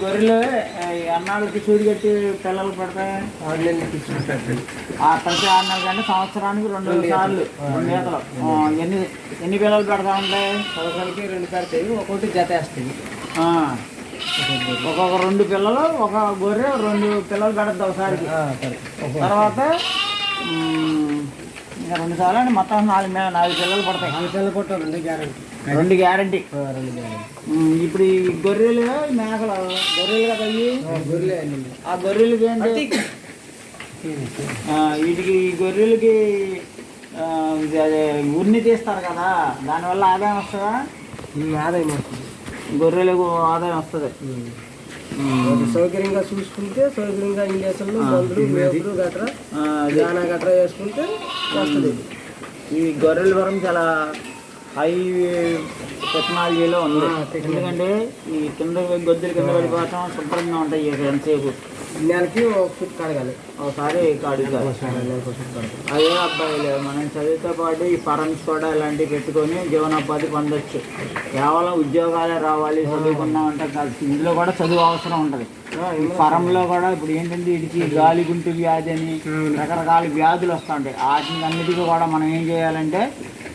గొర్రెలు ఆ, ఎన్నాళ్ళకి సూది కట్టి పిల్లలు పడతాయి ఆరు నెలలు తీసుకుంటారు ఆ ప్రతి ఆరు నెలల సంవత్సరానికి రెండు సార్లు రెండు ఈతలు ఆ, ఎన్ని ఎన్ని పిల్లలు పెడతా ఉంటాయి? సంవత్సరానికి రెండు పెడతాయి ఒక్కొక్కటి జత వేస్తాయి ఒక్కొక్క రెండు పిల్లలు ఒక గొర్రె రెండు పిల్లలు పెడద్దు ఒకసారికి. తర్వాత ఇంకా రెండు సార్లు మొత్తం నాలుగు నాలుగు పిల్లలు పడతాయి. పిల్లలు కొట్టాలి రెండు గ్యారెంటీ. రెండు గ్యారంటీ రెండు గ్యారెంటీ ఇప్పుడు ఈ గొర్రెలు మేకలు గొర్రెలు కదా గొర్రెలే ఆ గొర్రెలకి ఏంటి? ఆ, వీటికి ఈ గొర్రెలకి ఉన్ని తీస్తారు కదా దానివల్ల ఆదాయం వస్తుందా? ఆదాయం వస్తుంది. గొర్రెలకు ఆదాయం వస్తుంది. సౌకర్యంగా చూసుకుంటే సౌకర్యంగా ఇంజక్షన్లు మందులు మేపులు గట్రా దానా గట్రా వేసుకుంటే వస్తుంది. ఈ గొర్రెల వరం చాలా హై టెక్నాలజీలో ఉంది. ఎందుకంటే ఈ కింద గొద్దుల కింద పడిపోవటం శుభ్రంగా ఉంటాయి ఎంతసేపు. నెలకి ఒక ఫుట్ కడగాలి. ఒకసారి కడగాలి అదే అబ్బాయిలు మనం చదువుతో పాటు ఈ ఫరమ్స్ కూడా ఇలాంటివి పెట్టుకొని జీవనోపాధి పొందొచ్చు. కేవలం ఉద్యోగాలే రావాలి చదువుకున్నాం అంటే కాదు. ఇందులో కూడా చదువు అవసరం ఉంటుంది. ఈ ఫరంలో కూడా ఇప్పుడు ఏంటంటే వీటికి గాలి గుంటు వ్యాధి అని రకరకాల వ్యాధులు వస్తుంటాయి వాటిని అన్నిటికీ కూడా మనం ఏం చేయాలంటే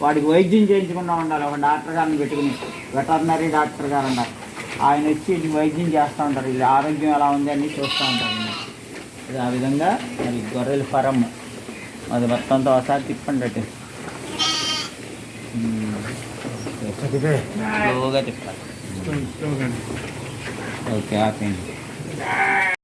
వాటికి వైద్యం చేయించకుండా ఉండాలి. ఒక డాక్టర్ గారిని పెట్టుకుని వెటర్నరీ డాక్టర్ గారు అంటారు. ఆయన వచ్చి వైద్యం చేస్తూ ఉంటారు. వీళ్ళ ఆరోగ్యం ఎలా ఉంది అని చూస్తూ ఉంటారు. ఇది ఆ విధంగా మరి గొర్రెల ఫరం. అది మొత్తంతో ఒకసారి తిప్పండి అటు. స్లోగా తిప్పాలి. ఓకే ఆపేయండి.